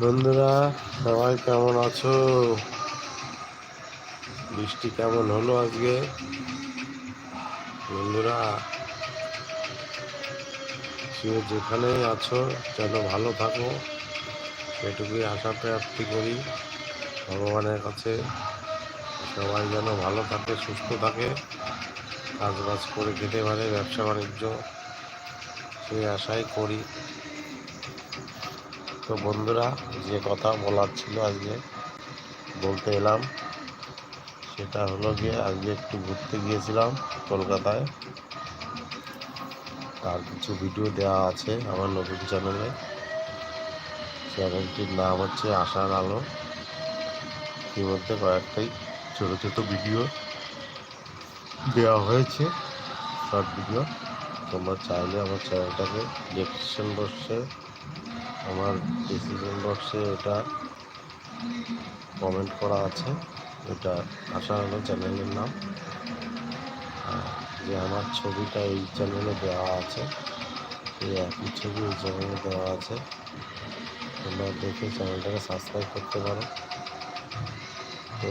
বন্ধুরা, সবাই কেমন আছো? বৃষ্টি কেমন হলো আজকে? বন্ধুরা সে যেখানেই আছো, যেন ভালো থাকো। সেটুকুই আশা প্রাপ্তি করি, ভগবানের কাছে। সবাই যেন ভালো থাকে, সুস্থ থাকে কাজ বাজ করে খেতে পারে ব্যবসা বাণিজ্য সেই আশাই করি। তো বন্ধুরা, যে কথা বলার ছিল আজকে, বলতে এলাম। সেটা হলো গিয়ে আজকে একটু ঘুরতে গিয়েছিলাম কলকাতায়। তার কিছু ভিডিও দেওয়া আছে আমার নতুন চ্যানেলে চ্যানেলটির নাম হচ্ছে আশার আলো। ইতিমধ্যে কয়েকটাই ছোটো ছোটো ভিডিও দেওয়া হয়েছে শর্ট ভিডিও তোমরা চাইলে আমার চ্যানেলটাকে ডেসক্রিপশন বক্সে আমার ডিসিশন বক্সে এটা কমেন্ট করা আছে। এটা আশা হলো চ্যানেলের নাম। যে আমার ছবিটা এই চ্যানেলে দেওয়া আছে, এই একই ছবি এই চ্যানেলে দেওয়া আছে। তোমরা দেখে চ্যানেলটাকে সাবস্ক্রাইব করতে পারো। তো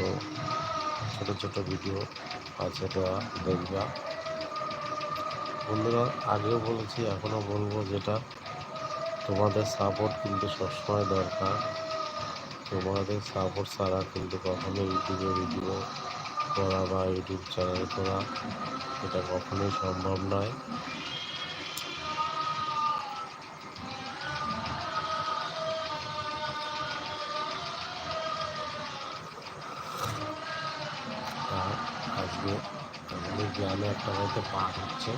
ছোটো ছোটো ভিডিও আছে দেওয়া, দেখবা। বন্ধুরা, আগেও বলেছি, এখনও বলব যেটা তোমাদের সাপোর্ট কিন্তু সবসময় দরকার। তোমাদের সাপোর্ট ছাড়া কিন্তু কখনো ইউটিউবে ভিডিও করা বা ইউটিউব চ্যানেল করা এটা কখনোই সম্ভব নয়। আজকে আমাদের গ্রামে একটা হয়তো পাঠ হচ্ছে।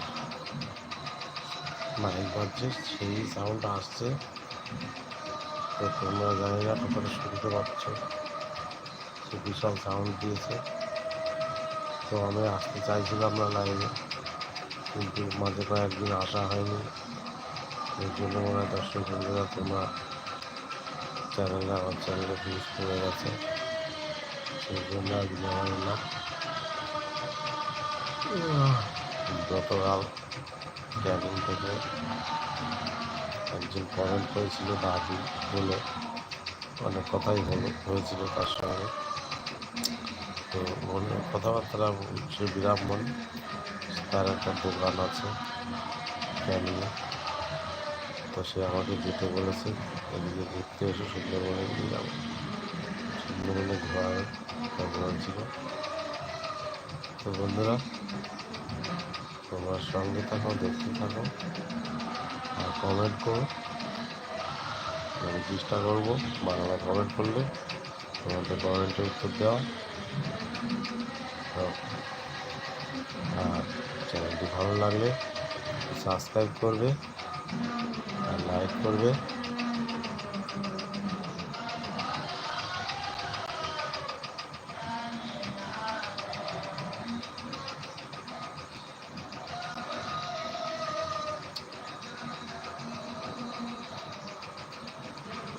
মাইক বাজছে সেই সাউন্ড আসছে। তো তোমরা জানি না কতটা শুনতে পাচ্ছ। সে বিশাল সাউন্ড দিয়েছে। তো আমি আসতে চাইছিলাম না লাইভে কিন্তু মাঝে কয়েকদিন আসা হয়নি। এর জন্য মনে হয় দর্শক বন্ধুরা তোমরা চ্যানেলে আমার চ্যানেলে ভিউজ করে গেছে। সেই জন্য আমার এলাম গতকাল ক্যাবিন থেকে একজন কমেন্ট করেছিল দাদু বলে। অনেক কথাই হলো, হয়েছিল তার সঙ্গে। তো বলে, কথাবার্তা সে বিরামন তার একটা দোকান আছে ক্যানিয়ে তো সে আমাকে যেতে বলেছে, এদিকে ঘুরতে এসে সুন্দরবনে নিয়ে যাব। সুন্দরবনে ঘোরার প্রোগ্রাম ছিল। তো বন্ধুরা তোমার সঙ্গে থাকো, দেখতে থাকো। আর কমেন্ট করো। আমি চেষ্টা করব বাংলা কমেন্ট করলে তোমাদের কমেন্টের উত্তর দেওয়া আর চ্যানেলটি ভালো লাগলে সাবস্ক্রাইব করবে, আর লাইক করবে।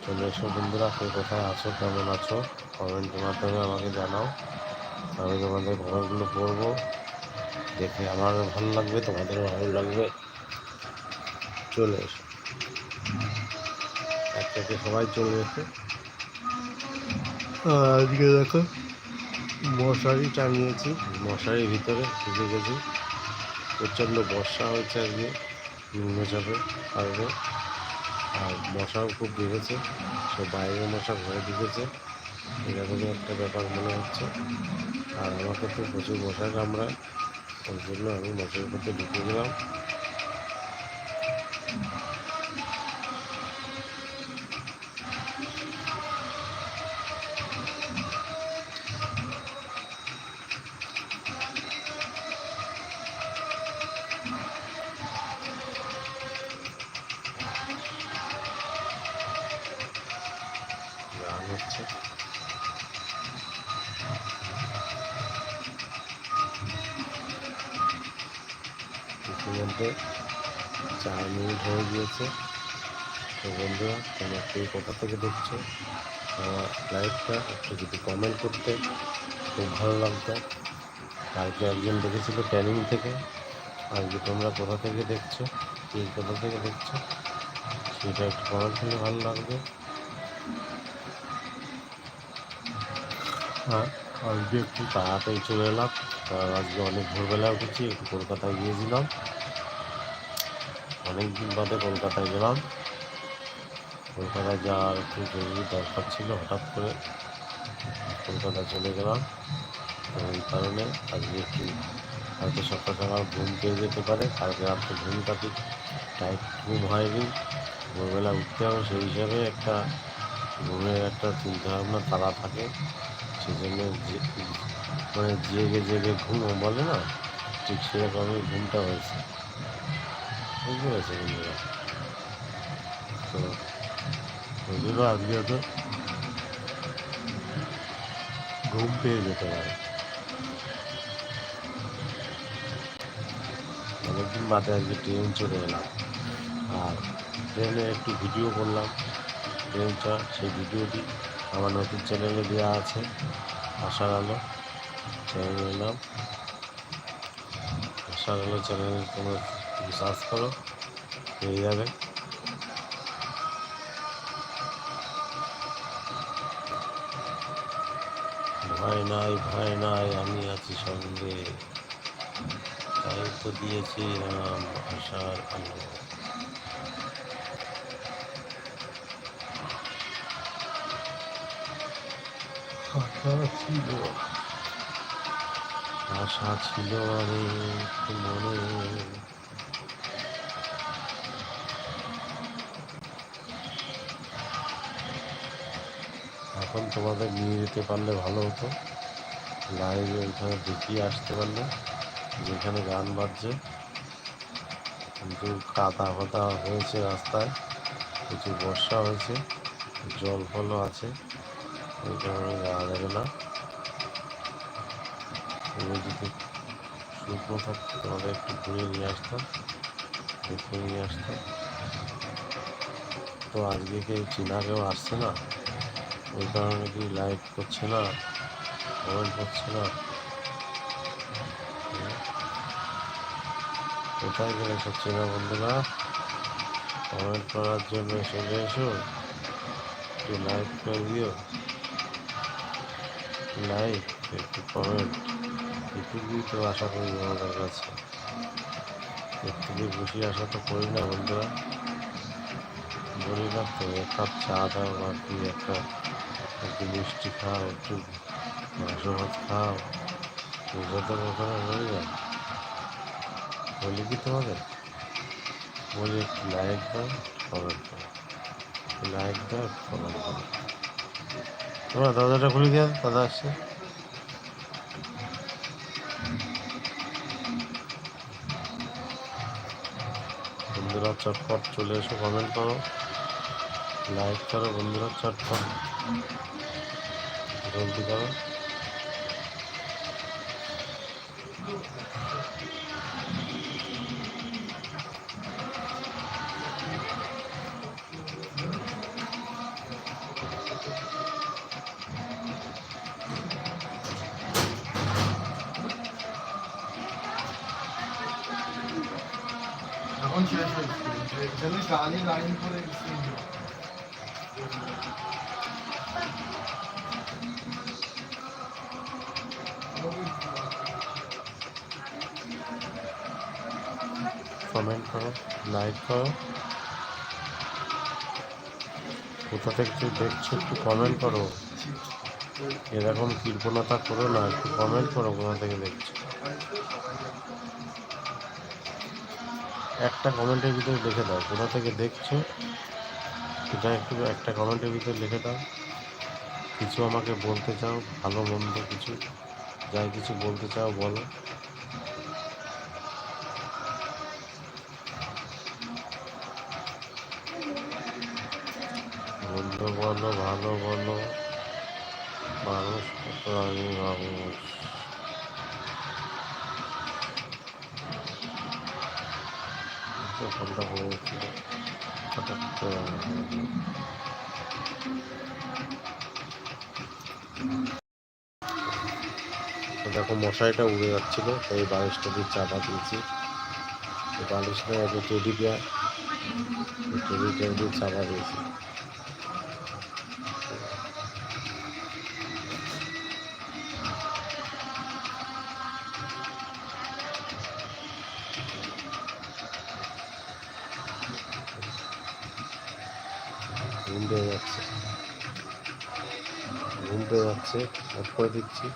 চলে এসো বন্ধুরা কে কোথায় আছো? কেমন আছো? কমেন্টের মাধ্যমে আমাকে জানাও। আমি তোমাদের কমেন্টগুলো পড়ব দেখে আমারও ভালো লাগবে তোমাদেরও ভালো লাগবে। চলে এসো। একটাকে সবাই চলে এসো। আজকে দেখো মশারি টাঙিয়েছি। মশারির ভিতরে ঢুকে গেছি। প্রচণ্ড বর্ষা হয়েছে আজকে। নিম্নচাপের কারণে আর মশাও খুব বেড়েছে সব বাইরে মশা ঘরে ঢুকেছে এরকমই একটা ব্যাপার মনে হচ্ছে। আর আমাকে তো প্রচুর মশা কামড়ায়। ওই জন্য আমি মশার মধ্যে ঢুকে গেলাম গান হচ্ছে ইতিমধ্যে চার মিনিট হয়ে গিয়েছে। তো বন্ধুরা, তোমরা কে কোথা থেকে দেখছ, আমার লাইভটা একটু যদি কমেন্ট করতে খুব ভালো লাগতো। কালকে একজন দেখেছিল ক্যানিং থেকে, আজকে তোমরা কোথা থেকে দেখছ, কে কোথা থেকে দেখছ, সেটা একটু কমেন্ট করলে ভালো লাগবে। হ্যাঁ আজকে একটু তাড়াতাড়ি চলে এলাম আজকে অনেক ভোরবেলা উঠেছি, একটু কলকাতায় গিয়েছিলাম। অনেক দিন বাদে কলকাতায় গেলাম। কলকাতায় যাওয়ার একটু জরুরি দরকার ছিল, হঠাৎ করে কলকাতা চলে গেলাম। তো এই কারণে আজকে একটু হয়তো সকাল সকাল ঘুম পেয়ে যেতে পারে, কালকে রাত্রে ঘুমটা ঠিক টাইট ঘুম হয়নি। ভোরবেলা উঠতে হবে, সেই হিসাবে একটা ঘুমের একটা চিন্তাভাবনা তারা থাকে। সেই জন্য যে মানে জেগে জেগে ঘুম বলে না, ঠিক সেরকমই ঘুমটা হয়েছে। বুঝতে পেরেছে বন্ধুরা তো জন্য আজকে তো ঘুম পেয়ে যেতে পারে অনেকদিন বাদে আজকে ট্রেন চলে এলাম আর ট্রেনে একটু ভিডিও করলাম ট্রেনটা সেই ভিডিওটি আমার নতুন চ্যানেলে দেওয়া আছে আশার আলো চ্যানেলের নাম আশার আলো চ্যানেলে তোমরা করো। পেয়ে যাবে। ভয় নাই ভয় নাই, আমি আছি সঙ্গে। তো দিয়েছি নাম আশার আলো। ছিল। আশা ছিল অনেক মনে। এখন তোমাদের নিয়ে যেতে পারলে ভালো হতো। লাইভে ওইখানে দেখিয়ে আসতে পারলে, যেখানে গান বাজছে। কিন্তু কাদা ফাদা হয়েছে রাস্তায়, প্রচুর বর্ষা হয়েছে, জল ফলও আছে ওই কারণে যাওয়া যাবে না। যদি শুকনো থাকতো তোমাদের একটু ঘুরে নিয়ে আসতাম, দেখে নিয়ে আসতাম। তো আজকে কেউ চিনা কেউ আসছে না? ওই কারণে কি লাইভ করছে না? কমেন্ট করছে না? কোথায় গেলে সব চেনা বন্ধুরা? কমেন্ট করার জন্য চলে এসো একটু লাইক করে দিও। লাইক একটু কমেন্ট এটুকুই তো আশা করি তোমাদের কাছে। এর থেকে বেশি আশা তো করি না বন্ধুরা। বলি না তো, এক কাপ চা দাও বা কি একটা একটু মিষ্টি খাও, একটু মাংস ভাত খাও তো ওখানে হয়ে যায়। বলি কি তোমাদের? বলি একটু লাইক দাও কমেন্ট করো লাইক দাও কমেন্ট করো তোমার দাদাটা খুলে দিয়া দাদা আসছে। বন্ধুরা, চটপট চলে এসো কমেন্ট করো। লাইক করো, বন্ধুরা, চটপট। জলদি করো এখন শেষ হয়েছে এখানে গাড়ি লাইন করে কমেন্ট করো লাইক করো কোথা থেকে তুই দেখছ? একটু কমেন্ট করো। এরকম কৃপণতা করো না, একটু কমেন্ট করো কোথা থেকে দেখছ। একটা কমেন্টের ভিতরে লিখে দাও, কোথা থেকে দেখছ? সেটা একটু, একটা কমেন্টের ভিতরে লিখে দাও। কিছু আমাকে বলতে চাও, ভালো, মন্দ কিছু, যাই কিছু বলতে চাও, বলো। মন্দ বলো, ভালো বলো। মানুষ আমি মানুষ। দেখো, মশারিটা উড়ে যাচ্ছিল, তাই বালিশটা দিয়ে চাপা দিয়েছি। বালিশটা একটা টেডি পেয়ার টেডি চাপা দিয়েছি পেয়ে যাচ্ছে ঘুম পেয়ে যাচ্ছে অফ করে দিচ্ছি।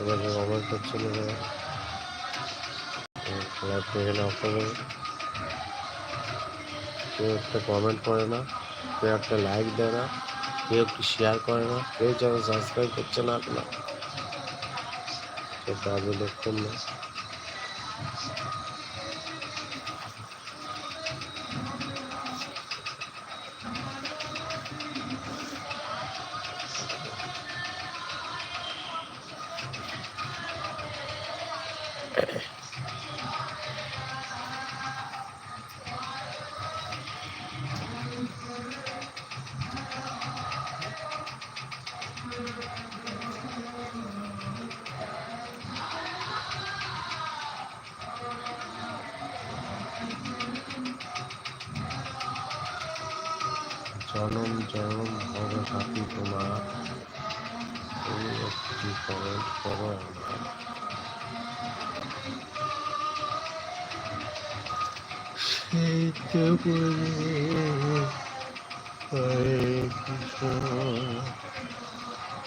এবার কমেন্টটা চলে যাবে লাইভটা এখানে অফ করে কেউ একটা কমেন্ট করে না, কেউ একটা লাইক দেয় না, কেউ একটু শেয়ার করে না, কেউ যেন সাবস্ক্রাইব করছে না আপনার সে আমি লক্ষণ না।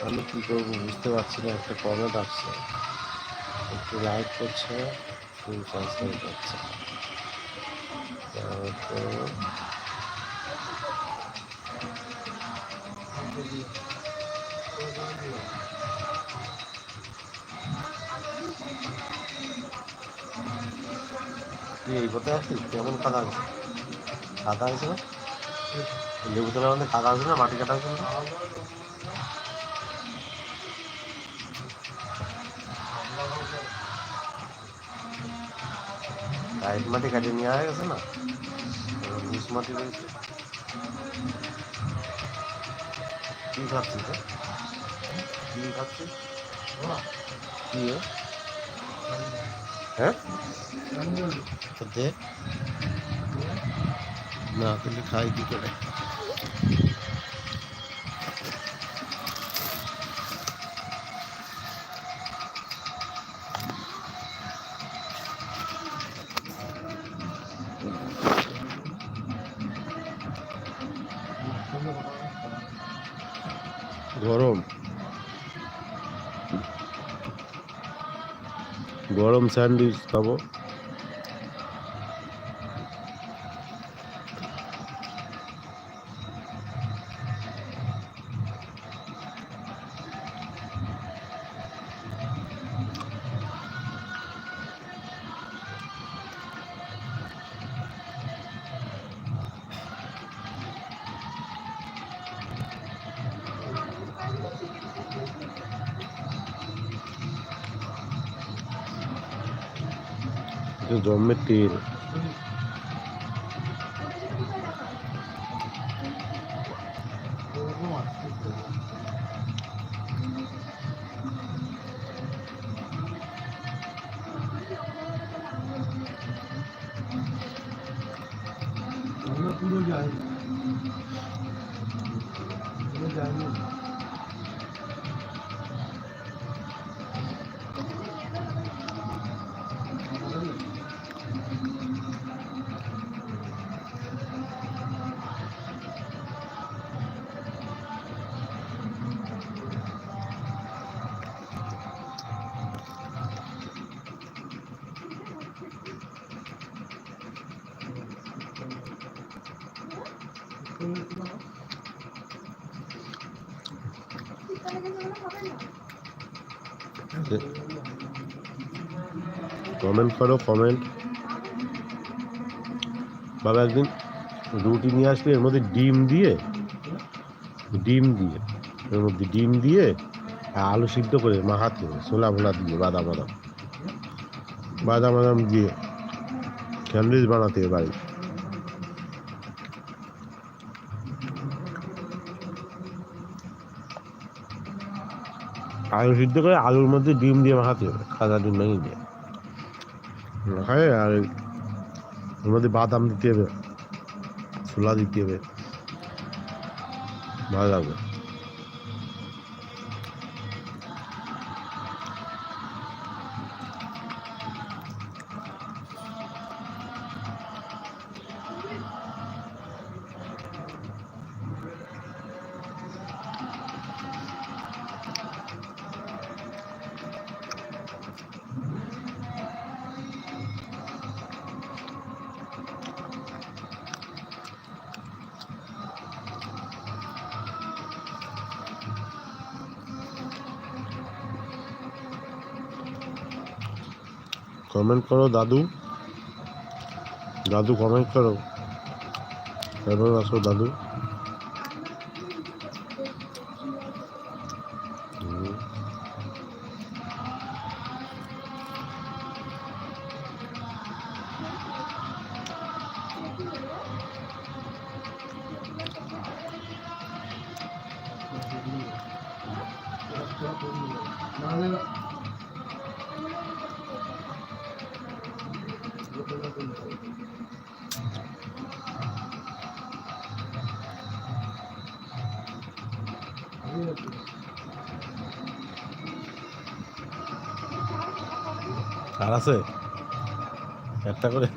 আমি কি করব বুঝতে পারছি না একটা কমেন্ট আসছে একটু লাইক করছে ফুল সাবস্ক্রাইব করছে তারপর তুই এই কোথায় আছিস কেমন কাদা আছে? কাদা আছে না? লেবু তোলার মধ্যে কাদা আছে না? মাটি কাটা আছে না? টাইট মাটি কাটিয়ে নেওয়া হয়ে গেছে না? লুজ মাটি রয়েছে। কি খাচ্ছিস? কি খাচ্ছিস? কি? হ্যাঁ? না তাহলে খাই কি করে গরম গরম স্যান্ডউইচ খাব। ওগুলো পুরো যায় কমেন্ট করো কমেন্ট বাবা একদিন রুটি নিয়ে আসবে এর মধ্যে ডিম দিয়ে ডিম দিয়ে, এর মধ্যে ডিম দিয়ে আলু সিদ্ধ করে মাখাতে হবে ছোলা ভোলা দিয়ে, বাদাম বাদাম। বাদাম বাদাম দিয়ে স্যান্ডউইচ বানাতে বাড়ি আলু সিদ্ধ করে আলুর মধ্যে ডিম দিয়ে মাখাতে হবে, সাদা ডিম ভেঙে দিয়ে মাখায় আর ওর মধ্যে বাদাম দিতে হবে, ছোলা দিতে হবে, ভালো লাগবে। কমেন্ট করো দাদু। দাদু কমেন্ট করো। কেমন আসো দাদু। আর আছে একটা করে।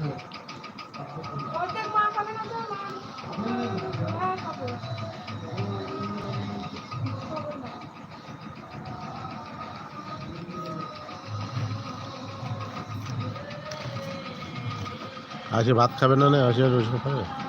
আসে ভাত খাবে না না আসে ওইসব খাবে